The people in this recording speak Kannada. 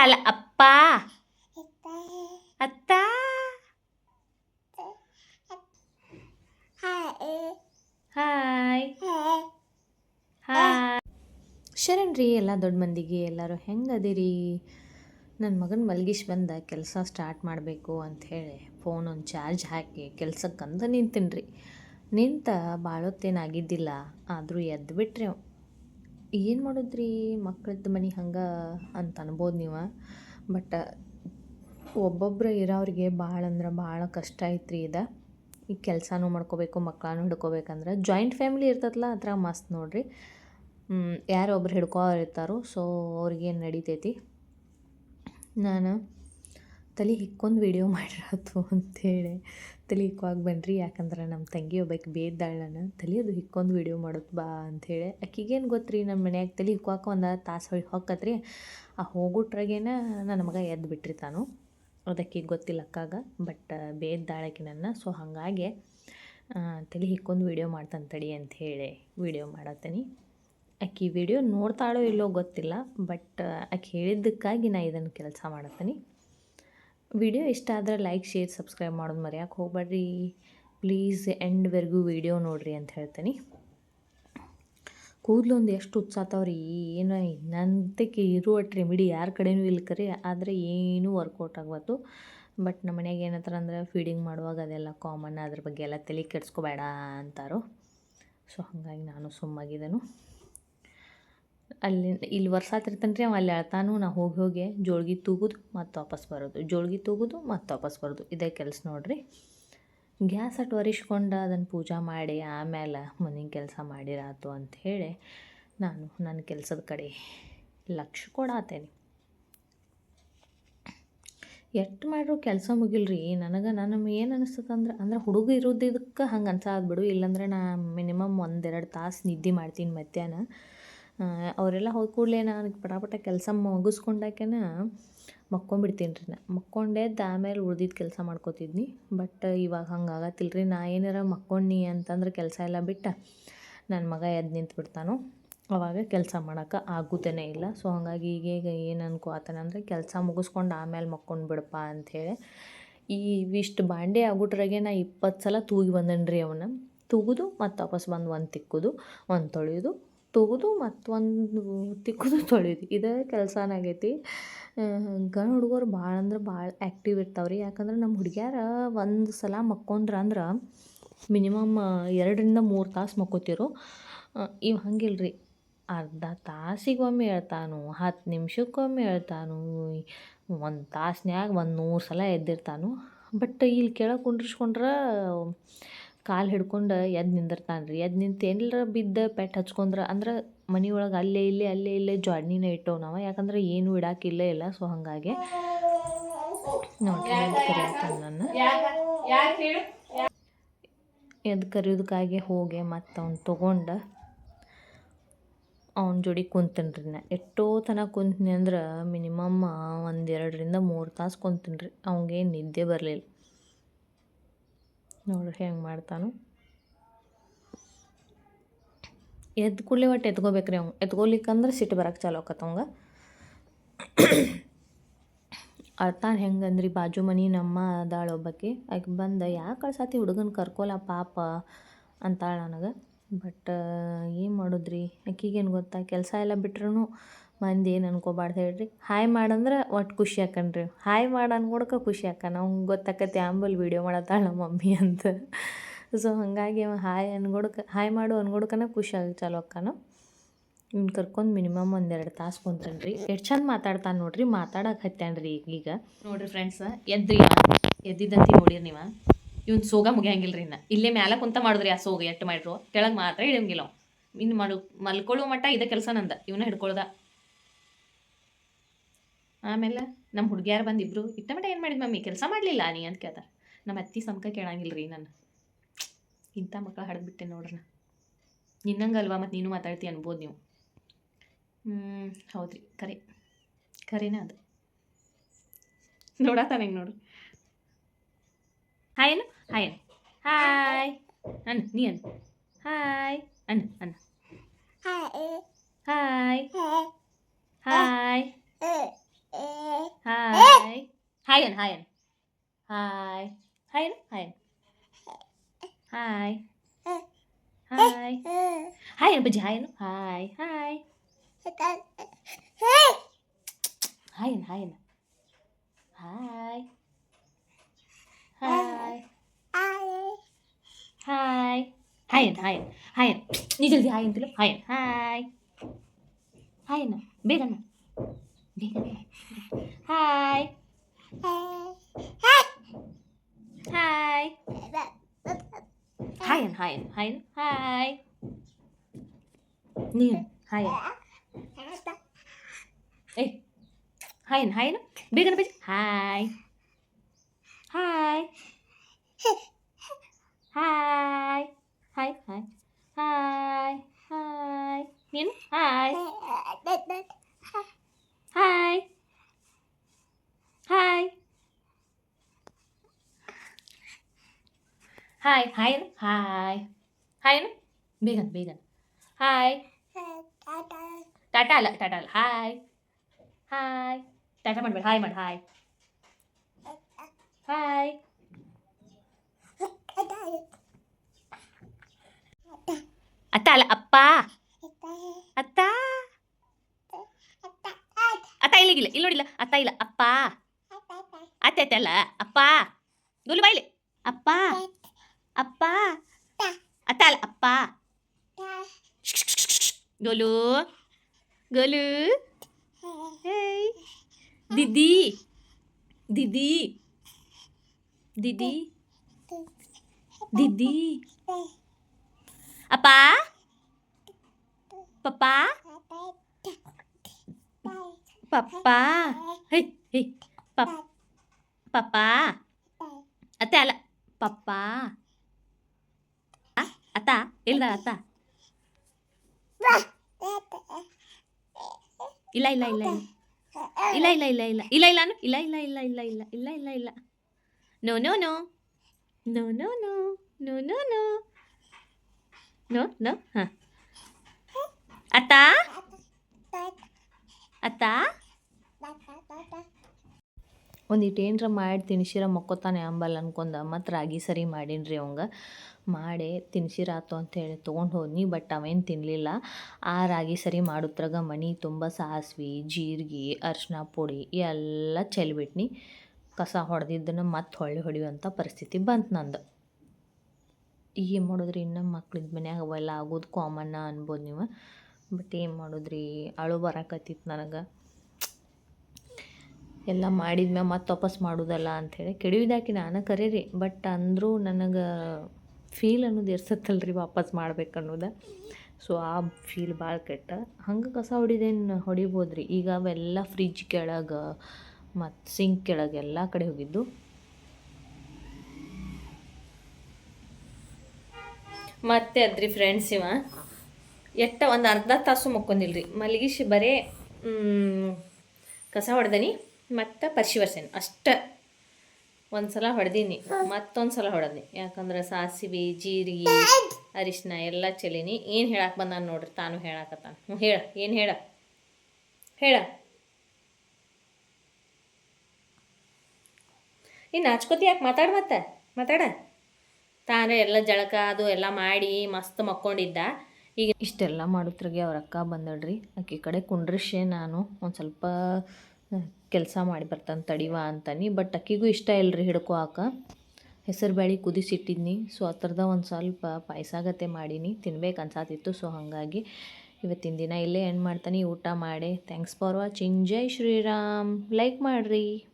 ಅಲ್ಲ ಅಪ್ಪ. ಅತ್ತ. ಹಾಯ್. ಹಾಯ್. ಶರಣ್ ರೀ ಎಲ್ಲ ದೊಡ್ಡ ಮಂದಿಗೆ ಎಲ್ಲರೂ ಹೆಂಗೆ ಅದಿರಿ? ನನ್ನ ಮಗನ ಮಲಗಿಶ್ ಬಂದ ಕೆಲಸ ಸ್ಟಾರ್ಟ್ ಮಾಡಬೇಕು ಅಂಥೇಳಿ ಫೋನ್ ಒಂದು ಚಾರ್ಜ್ ಹಾಕಿ ಕೆಲಸಕ್ಕಂತ ನಿಂತೀನಿ ರೀ ನಿಂತ ಭಾಳೊತ್ತೇನಾಗಿದ್ದಿಲ್ಲ ಆದರೂ ಎದ್ದು ಬಿಟ್ರಿ ಅವ ಏನು ಮಾಡಿದ್ರಿ ಮಕ್ಕಳದ್ದು ಮನೆ ಹಂಗೆ ಅಂತ ಅನ್ಬೋದು ನೀವು? ಬಟ್ ಒಬ್ಬೊಬ್ಬರು ಇರೋರಿಗೆ ಭಾಳ ಅಂದ್ರೆ ಭಾಳ ಕಷ್ಟ ಐತ್ರಿ ಇದು. ಈ ಕೆಲಸನೂ ಮಾಡ್ಕೋಬೇಕು ಮಕ್ಕಳನ್ನು ಹಿಡ್ಕೋಬೇಕಂದ್ರೆ. ಜಾಯಿಂಟ್ ಫ್ಯಾಮಿಲಿ ಇರ್ತದಲ್ಲ ಅದ್ರಾಗ ಮಸ್ತ್ ನೋಡ್ರಿ. ಯಾರು ಒಬ್ರು ಇರ್ತಾರೋ ಸೊ ಅವ್ರಿಗೇನು ನಡಿತೈತಿ? ನಾನು ತಲೆ ಹಿಕ್ಕೊಂದು ವಿಡಿಯೋ ಮಾಡಿರತ್ತು ಅಂತೇಳಿ. ತಲೆ ಹಿಕ್ಕೋಗಿ ಬನ್ರಿ, ಯಾಕಂದ್ರೆ ನಮ್ಮ ತಂಗಿ ಒಬ್ಬಾಕಿ ಬೇದ್ದಾಳೆ ನಾನು ತಲೆ ಅದು ಹಿಕ್ಕೊಂದು ವಿಡಿಯೋ ಮಾಡೋದು ಬಾ ಅಂಥೇಳಿ ಆಕಿಗೇನು ಗೊತ್ತು ರೀ ನಮ್ಮ ಮನ್ಯಾಗ ತಲೆ ಹಿಕ್ಕೋಕೆ ಒಂದು ತಾಸು ಹೊಳಿ ಹೊಕ್ಕತ್ರಿ, ಆ ಹೋಗುಟ್ರಾಗೇನ ನನ್ನ ಮಗ ಎದ್ದು ಬಿಟ್ರಿ ತಾನು. ಅದಕ್ಕೆ ಗೊತ್ತಿಲ್ಲ ಅಕ್ಕಾಗ, ಬಟ್ ಬೇದ್ದಾಳಕಿ ನನ್ನ. ಸೊ ಹಾಗಾಗಿ ತಲೆ ಹಿಕ್ಕೊಂದು ವಿಡಿಯೋ ಮಾಡ್ತಾನೆ ತಡಿ ಅಂಥೇಳಿ ವಿಡಿಯೋ ಮಾಡತ್ತೀನಿ. ಆಕಿ ವಿಡಿಯೋ ನೋಡ್ತಾಳೋ ಇಲ್ಲೋ ಗೊತ್ತಿಲ್ಲ, ಬಟ್ ಆಕೆ ಹೇಳಿದ್ದಕ್ಕಾಗಿ ನಾ ಇದನ್ನು ಕೆಲಸ ಮಾಡತ್ತೀನಿ. ವಿಡಿಯೋ ಇಷ್ಟ ಆದರೆ ಲೈಕ್ ಶೇರ್ ಸಬ್ಸ್ಕ್ರೈಬ್ ಮಾಡೋದು ಮರ್ಯಾಕೆ ಹೋಗ್ಬೇಡ್ರಿ. ಪ್ಲೀಸ್ ಎಂಡ್ವರೆಗೂ ವಿಡಿಯೋ ನೋಡ್ರಿ ಅಂತ ಹೇಳ್ತೀನಿ. ಕೂದಲು ಒಂದು ಎಷ್ಟು ಹುಚ್ಚಾತವ್ರಿ ಏನು ನಂತಕ್ಕೆ ಇರುವ ರೆಮಿಡಿ ಯಾರ ಕಡೆನೂ ಇಲ್ಲ ಕರೆ. ಆದರೆ ಏನೂ ವರ್ಕೌಟ್ ಆಗ್ಬಾರ್ದು. ಬಟ್ ನಮ್ಮ ಮನೆಯಾಗ ಏನಂತಾರೆ ಅಂದ್ರೆ ಫೀಡಿಂಗ್ ಮಾಡುವಾಗ ಅದೆಲ್ಲ ಕಾಮನ್ ಅದ್ರ ಬಗ್ಗೆ ಎಲ್ಲ ತಲೆ ಕೆಡ್ಸ್ಕೋಬೇಡ ಅಂತಾರೋ. ಸೊ ಹಾಗಾಗಿ ನಾನು ಸುಮ್ಮಾಗಿದ್ದೆನು ಅಲ್ಲಿ ಇಲ್ಲಿ ವರ್ಷಾತಿರ್ತಾನೆ ರೀ ಅವ, ಅಲ್ಲಿ ಅಳ್ತಾನು ನಾ ಹೋಗಿ ಹೋಗಿ ಜೋಳ್ಗಿ ತೂಗುದು ಮತ್ತು ವಾಪಸ್ ಬರೋದು. ಜೋಳ್ಗಿ ತೂಗುದು ಮತ್ತು ವಾಪಸ್ ಬರೋದು. ಇದೇ ಕೆಲಸ ನೋಡ್ರಿ. ಗ್ಯಾಸ್ ಅಟ್ ಒರಿಸ್ಕೊಂಡು ಅದನ್ನು ಪೂಜೆ ಮಾಡಿ ಆಮೇಲೆ ಮನೆ ಕೆಲಸ ಮಾಡಿರಾತು ಅಂತ ಹೇಳಿ ನಾನು ನನ್ನ ಕೆಲಸದ ಕಡೆ ಲಕ್ಷ ಕೊಡಾತೇನೆ. ಎಷ್ಟು ಮಾಡ್ರು ಕೆಲಸ ಮುಗಿಲ್ರಿ. ನನಗೆ ನನ್ನ ಏನು ಅನಿಸ್ತದೆ ಅಂದ್ರೆ ಅಂದ್ರೆ ಹುಡುಗ ಇರೋದಿದ್ದಕ್ಕೆ ಹಂಗೆ ಅನ್ಸಾದ್ ಬಿಡು. ಇಲ್ಲಾಂದ್ರೆ ನಾ ಮಿನಿಮಮ್ ಒಂದೆರಡು ತಾಸು ನಿದ್ದೆ ಮಾಡ್ತೀನಿ ಮಧ್ಯಾಹ್ನ. ಅವರೆಲ್ಲ ಹೋದ ಕೂಡಲೇ ನನಗೆ ಪಟಾಪಟ ಕೆಲಸ ಮುಗಿಸ್ಕೊಂಡಾಕೆನ ಮಕ್ಕೊಂಬಿಡ್ತೀನಿ ರೀ ನಾ ಮಕ್ಕೊಂಡೆದ್ದು ಆಮೇಲೆ ಉಳ್ದಿದ್ದು ಕೆಲಸ ಮಾಡ್ಕೋತಿದ್ನಿ. ಬಟ್ ಇವಾಗ ಹಂಗೆ ಆಗತ್ತಿಲ್ಲ ರೀ ನಾ ಏನಾರ ಮಕ್ಕೊಂಡಿ ಅಂತಂದ್ರೆ ಕೆಲಸ ಎಲ್ಲ ಬಿಟ್ಟ ನನ್ನ ಮಗ ಎದ್ದು ನಿಂತು ಬಿಡ್ತಾನೋ. ಅವಾಗ ಕೆಲಸ ಮಾಡೋಕೆ ಆಗುತ್ತೇ ಇಲ್ಲ. ಸೊ, ಹಾಗಾಗಿ ಈಗ ಈಗ ಏನು ಅನ್ಕೋತಾನೆ ಕೆಲಸ ಮುಗಿಸ್ಕೊಂಡು ಆಮೇಲೆ ಮಕ್ಕೊಂಡು ಬಿಡಪ್ಪ ಅಂಥೇಳಿ ಈ ಇಷ್ಟು ಬಾಂಡೆ ಆಗ್ಬಿಟ್ರಾಗೆ ನಾ ಇಪ್ಪತ್ತು ಸಲ ತೂಗಿ ಬಂದನ್ ಅವನ್ನ ತೂಗುದು ಮತ್ತು ವಾಪಸ್ ಬಂದು ಒಂದು ತಿಕ್ಕುದು, ಒಂದು ತೊಳೆಯೋದು. ತೂಗುದು ಮತ್ತೊಂದು ತಿಕ್ಕುದು ತೊಳೆಯೋದು ಇದೇ ಕೆಲಸನಾಗೈತಿ ಗಂಡ ಹುಡುಗರು ಭಾಳ ಅಂದ್ರೆ ಭಾಳ ಆ್ಯಕ್ಟಿವ್ ಇರ್ತಾವ್ರಿ. ಯಾಕಂದ್ರೆ ನಮ್ಮ ಹುಡುಗ್ಯಾರ ಒಂದು ಸಲ ಮಕ್ಕೊಂಡ್ರ ಅಂದ್ರೆ ಮಿನಿಮಮ್ ಎರಡರಿಂದ ಮೂರು ತಾಸು ಮಕ್ಕೋತಿರು. ಇವು ಹಂಗಿಲ್ಲ ರೀ ಅರ್ಧ ತಾಸಿಗೊಮ್ಮೆ ಹೇಳ್ತಾನು ಹತ್ತು ನಿಮಿಷಕ್ಕೊಮ್ಮೆ ಹೇಳ್ತಾನು ಒಂದು ತಾಸ್ನ್ಯಾಗ ಒಂದು ನೂರು ಸಲ ಎದ್ದಿರ್ತಾನು. ಬಟ್ ಇಲ್ಲಿ ಕೆಳಗೆ ಕುಂಡ್ರಿಸ್ಕೊಂಡ್ರೆ ಕಾಲು ಹಿಡ್ಕೊಂಡು ಎದ್ದು ನಿಂದಿರ್ತಾನೆ ರೀ. ಎದ್ದು ನಿಂತು ಎಲ್ಲರ ಬಿದ್ದ ಪೆಟ್ಟು ಹಚ್ಕೊಂಡ್ರೆ ಅಂದ್ರೆ ಮನೆ ಒಳಗೆ ಅಲ್ಲೇ ಇಲ್ಲೇ ಅಲ್ಲೇ ಇಲ್ಲೇ ಜಾಡ್ನಿನ ಇಟ್ಟವು ನಾವು. ಯಾಕಂದ್ರೆ ಏನು ಇಡಾಕಿಲ್ಲ ಇಲ್ಲ ಸೊ ಹಾಗಾಗಿ ನೋಡ್ರಿ ನನ್ನ ಎದ್ದು ಕರಿಯೋದಕ್ಕಾಗಿ ಹೋಗಿ ಮತ್ತು ಅವ್ನು ತೊಗೊಂಡು ಅವ್ನ ಜೋಡಿ ಕುಂತೀನಿ ರೀ ನಾ. ಎಷ್ಟೋ ತನಕ ಕುಂತೀನಿ ಅಂದ್ರೆ ಮಿನಿಮಮ್ ಒಂದೆರಡರಿಂದ ಮೂರು ತಾಸು ಕುಂತೀನಿ ರೀ. ಅವ್ನಿಗೇನು ನಿದ್ದೆ ಬರಲಿಲ್ಲ. ನೋಡ್ರಿ ಹೆಂಗೆ ಮಾಡ್ತಾನು. ಎದ್ದು ಕೂಡಲೇ ಒಟ್ಟು ಎತ್ಕೋಬೇಕ್ರಿ ಅವ್ನು ಎತ್ಕೊಲಿಕ್ಕಂದ್ರೆ ಸಿಟ್ಟು ಬರಕ್ಕೆ ಚಾಲು ಆಕತ್ತವಂಗೆ ಅಳ್ತಾನೆ ಹೆಂಗಂದ್ರಿ ಬಾಜು ಮನೆ ನಮ್ಮ ಒಬ್ಬಾಕಿ. ಆಕೆ ಬಂದು, ಯಾಕೆ ಕಳ್ಸಾತಿ ಹುಡುಗನ ಕರ್ಕೊಲ್ಲ ಪಾಪ ಅಂತಾಳೆ ನನಗೆ. ಬಟ್, ಏನು ಮಾಡೋದ್ರಿ? ಆಕಿಗೇನು ಗೊತ್ತಾ? ಕೆಲಸ ಎಲ್ಲ ಬಿಟ್ರೂ ಮಂದಿ ಏನು ಅನ್ಕೋಬಾರ್ದು ಹೇಳ್ರಿ. ಹಾಯ್ ಮಾಡಂದ್ರೆ ಒಟ್ಟು ಖುಷಿ ಆಕನ್ರಿ ಹಾಯ್ ಮಾಡಿ ಅನ್ಕೊಡಕ್ಕೆ ಖುಷಿ ಆಕನ. ಅವ್ನು ಗೊತ್ತಾಕತಿ ಆಂಬಲ್ ವೀಡಿಯೋ ಮಾಡತ್ತಾಳ ನಮ್ಮ ಮಮ್ಮಿ ಅಂತ. ಸೊ ಹಾಗಾಗಿ ಅವ ಹಾಯ್ ಅನ್ಕೊಡಕ್ಕೆ ಹಾಯ್ ಮಾಡು ಅನ್ಕೊಡಕನ ಖುಷಿ ಆಗಿ ಚಾಲು ಅಕ್ಕನ ಇವ್ನು ಕರ್ಕೊಂಡು ಮಿನಿಮಮ್ ಒಂದೆರಡು ತಾಸು ಕುಂತಾನೆ ರೀ ಎಷ್ಟು ಚಂದ ಮಾತಾಡ್ತಾನೆ ನೋಡ್ರಿ. ಮಾತಾಡಕ್ಕೆ ಹತ್ತಾನ್ರಿ ಈಗೀಗ ಈಗ. ನೋಡ್ರಿ ಫ್ರೆಂಡ್ಸ್ ಎದ್ರಿ ಎದ್ದಿದ್ದಂತಿ ನೋಡಿರಿ ನೀವು? ಇವ್ನು ಸೋಗ ಮುಗಿಯಂಗಿಲ್ಲ ರೀ ಇನ್ನು. ಇಲ್ಲೇ ಮ್ಯಾಲ ಕುಂತ ಮಾಡಿದ್ರಿ ಆ ಸೋಗ ಎಟ್ಟು ಮಾಡಿರು ಕೆಳಗೆ ಮಾತ್ರ ಅವ. ಇನ್ನು ಮಾಡು ಮಲ್ಕೊಳ್ಳೋ ಮಟ್ಟ ಇದೇ ಕೆಲಸ ನಂದ. ಇವನ್ನ ಹಿಡ್ಕೊಳ್ದ. ಆಮೇಲೆ ನಮ್ಮ ಹುಡುಗಿಯಾರು ಬಂದಿಬ್ರು, ಇಟ್ಟ ಮಟ್ಟ ಏನು ಮಾಡಿದ್ ಮಮ್ಮಿ? ಕೆಲಸ ಮಾಡಲಿಲ್ಲ ನೀ? ಅಂತ ಕೇಳ್ತಾರೆ. ನಮ್ಮ ಅತ್ತಿ ಸಮಕ ಕೇಳಂಗಿಲ್ಲ ರೀ ನಾನು. ಇಂಥ ಮಕ್ಕಳು ಹಡ್ಬಿಟ್ಟೆ ನೋಡ್ರಿ ನಿನ್ನಂಗಲ್ವಾ ಮತ್ತು ನೀನು ಮಾತಾಡ್ತಿ ಅನ್ಬೋದು ನೀವು. ಹ್ಞೂ ಹೌದ್ರಿ. ಕರೆ, ಕರೆನೇ ಅದು. ನೋಡತ್ತಾನೆ ಹೆಂಗೆ ನೋಡ್ರಿ ಹಾಯ್ ಏನು ಹಾಯ್ ಅನ್ನು. ಹಾಯ್. ಅನ್ ನೀ ಅನ್ ಹಾಯ್. ಅನ್ನು ಅನ್ನು. హాయన్ హాయన్ హాయ్ హాయన్ హాయన్ హాయ్ హాయ్ హాయన్ బుజ్జి హాయన్ హాయ్ హాయ్ హాయన్ హాయన్ హాయ్ హాయ్ హాయ్ హాయన్ హాయన్ హాయన్ ನೀ ಜಲ್ದಿ ಹಾಯ್ ಅಂತಿಲ್ಲ ಹಾಯ್ ಹಾಯ್ ಹಾಯ್ ಅಣ್ಣ ಬೇಗಣ್ಣ ಬೇಗ ಹಾಯ್ 하이 하이 님 하이 에이 하이 하이 ಬೇಗನೆ ಬೇಗ hi hi hi hi hi hi hi ನೀನು hi hi hi Hi, hi, hi. Hi hi ಬೇಗನ್ hi ಟಾಟಾ ಅಲ್ಲ ಟಾಟಾ ಅಲ್ಲ. ಹಾಯ್ ಹಾಯ್ ಟಾಟಾ ಮಾಡಬೇಡ. ಹಾಯ್ ಮಾಡಿ. ಹಾಯ್ ಹಾಯ್ ಅತ್ತ ಅಲ್ಲ, ಅಪ್ಪ. ಅತ್ತ. ಅತ್ತ ಇಲ್ಲಿಗಿಲ್ಲ ಇಲ್ಲಿ ನೋಡಿಲ್ಲ. ಅತ್ತ ಇಲ್ಲ, ಅಪ್ಪ. ಅತ್ತೆ ಅಲ್ಲ, ಅಪ್ಪ. ಗುಲು ಬಾಯಿಲಿ. ಅಪ್ಪ. ಅಪ್ಪ. ಅಲ್ಲ ಅಪ್ಪ ಗೋಲು ಗೋಲು ಹೇಯ್ ದಿದಿ ದಿದಿ ದಿದಿ ದಿದಿ ಅಪ್ಪ ಪಪ್ಪ ಪಪ್ಪ ಹೇ ಹೇ ಪಪ್ ಪಪ್ಪ ಅತ್ತೆ ಅಲ್ಲ ಪಪ್ಪ ಅ, ಅತ್ತ ಇಲ್ದ ಅತ್ತ ಇಲ್ಲ ಇಲ್ಲ ಇಲ್ಲ ಇಲ್ಲ ಇಲ್ಲ ಇಲ್ಲ ಇಲ್ಲ ಇಲ್ಲ ಇಲ್ಲ ಇಲ್ಲ ಇಲ್ಲ ಇಲ್ಲ ಇಲ್ಲ ಇಲ್ಲ ಇಲ್ಲ ಇಲ್ಲ ಇಲ್ಲ ಇಲ್ಲ no no no no no no no no no no no ಹಾಂ ಅತ್ತ ಅತ್ತ ಒಂದಿಟ್ಟು ಏನರ ಮಾಡಿ ತಿನ್ಸಿರ ಮಕ್ಕೋತಾನೆ ಅಂಬಲ್ ಅನ್ಕೊಂಡ ಮತ್ತು ರಾಗಿ ಸರಿ ಮಾಡೀನಿ ಅವಂಗ. ಮಾಡಿ, ತಿನ್ಸಿರಾತು ಅಂತೇಳಿ ತೊಗೊಂಡು ಹೋದ್ನಿ, ಬಟ್ ಅವೇನು ತಿನ್ನಲಿಲ್ಲ ಆ ರಾಗಿ ಸರಿ ಮಾಡೋದ್ರಾಗ ಮನೆ ತುಂಬ ಸಾಸ್ವಿ, ಜೀರಿಗೆ, ಅರ್ಶಿನ ಪುಡಿ ಎಲ್ಲ ಚೆಲ್ಬಿಟ್ನಿ. ಕಸ ಹೊಡೆದಿದ್ದನ್ನು ಮತ್ತೆ ಹೊಳ್ಳಿ ಹೊಡೆಯುವಂಥ ಪರಿಸ್ಥಿತಿ ಬಂತು ನಂದು. ಏನು ಮಾಡಿದ್ರಿ? ಇನ್ನು ಮಕ್ಳಿದ ಮನ್ಯಾಗ ಅವೆಲ್ಲ ಆಗೋದು ಕಾಮನ್ನ ಅನ್ಬೋದು ನೀವು? ಬಟ್ ಏನು ಮಾಡಿದ್ರಿ? ಅಳು ಬರಕತ್ತಿತ್ತು ನನಗೆ. ಎಲ್ಲ ಮಾಡಿದ್ಮ್ಯಾಗ ಮತ್ತೆ ವಾಪಸ್ ಮಾಡೋದಲ್ಲ ಅಂಥೇಳಿ ಕೆಡವಿದಾಕಿ ನಾನು ಕರೆ ರೀ ಬಟ್ ಅಂದರೂ ನನಗೆ ಫೀಲ್ ಅನ್ನೋದು ಎರ್ಸತ್ತಲ್ಲ ರೀ ವಾಪಸ್ ಮಾಡ್ಬೇಕು ಅನ್ನೋದು. ಸೊ ಆ ಫೀಲ್ ಭಾಳ ಕೆಟ್ಟ. ಹಂಗೆ ಕಸ ಹೊಡಿದೇನು ಹೊಡಿಬೋದು ರೀ ಈಗ ಅವೆಲ್ಲ ಫ್ರಿಜ್ ಕೆಳಗೆ ಮತ್ತು ಸಿಂಕ್ ಕೆಳಗೆ ಎಲ್ಲ ಕಡೆ ಹೋಗಿದ್ದು. ಮತ್ತೆ ಅದ್ರಿ ಫ್ರೆಂಡ್ಸ್ ಇವ. ಎಟ್ಟ ಒಂದು ಅರ್ಧ ತಾಸು ಮಕ್ಕೊಂಡಿಲ್ರಿ ಮಲಗಿಸಿ ಬರೇ ಕಸ ಹೊಡೆದನಿ. ಮತ್ತು ಪರ್ಶಿ ಬರ್ಸೇನಿ ಅಷ್ಟ. ಒಂದು ಸಲ ಹೊಡೆದೀನಿ. ಮತ್ತೊಂದು ಸಲ ಹೊಡೆದ್ನಿ. ಯಾಕಂದ್ರೆ ಸಾಸಿವೆ, ಜೀರಿಗೆ ಅರಿಶಿನ ಎಲ್ಲ ಚೆಲೀನಿ. ಏನು ಹೇಳಕ್ಕೆ ಬಂದಾನ ನೋಡ್ರಿ, ತಾನು ಹೇಳಕತ್ತಾನ. ಹ್ಞೂ ಹೇಳ. ಏನು ಹೇಳ? ಹೇಳ. ಇನ್ನು ನಾಚ್ಕೋತಿ ಯಾಕೆ? ಮಾತಾಡ ಮತ್ತೆ. ಮಾತಾಡ. ತಾನೇ ಎಲ್ಲ ಜಳಕ, ಅದು ಎಲ್ಲ ಮಾಡಿ ಮಸ್ತ್ ಮಕ್ಕೊಂಡಿದ್ದ. ಈಗ ಇಷ್ಟೆಲ್ಲ ಮಾಡೋದ್ರಾಗೆ ಅವ್ರ ಅಕ್ಕ ಬಂದಳ್ರಿ. ಆಕೆ ಕಡೆ ಕುಂಡ್ರಿಶೆ ನಾನು. ಒಂದು ಸ್ವಲ್ಪ ಕೆಲಸ ಮಾಡಿ ಬರ್ತಾನೆ, ತಡಿವ ಅಂತಾನೆ. ಬಟ್ ಅಕ್ಕಿಗೂ ಇಷ್ಟ ಇಲ್ಲರಿ ಹಿಡ್ಕೊ ಹಾಕ ಹೆಸರು ಬೇಳೆ ಕುದಿಸಿಟ್ಟಿದ್ನಿ. ಸೊ ಆ ಥರದ ಒಂದು ಸ್ವಲ್ಪ ಪಾಯಸಾಗತ್ತೆ ಮಾಡೀನಿ. ತಿನ್ಬೇಕು ಅನ್ಸಾತಿತ್ತು. ಸೊ ಹಾಗಾಗಿ ಇವತ್ತಿನ ದಿನ ಇಲ್ಲೇ ಎಂಡ್ ಮಾಡ್ತಾನೆ. ಊಟ ಮಾಡಿ. ಥ್ಯಾಂಕ್ಸ್ ಫಾರ್ ವಾಚಿಂಗ್ ಜೈ ಶ್ರೀರಾಮ್. ಲೈಕ್ ಮಾಡಿರಿ.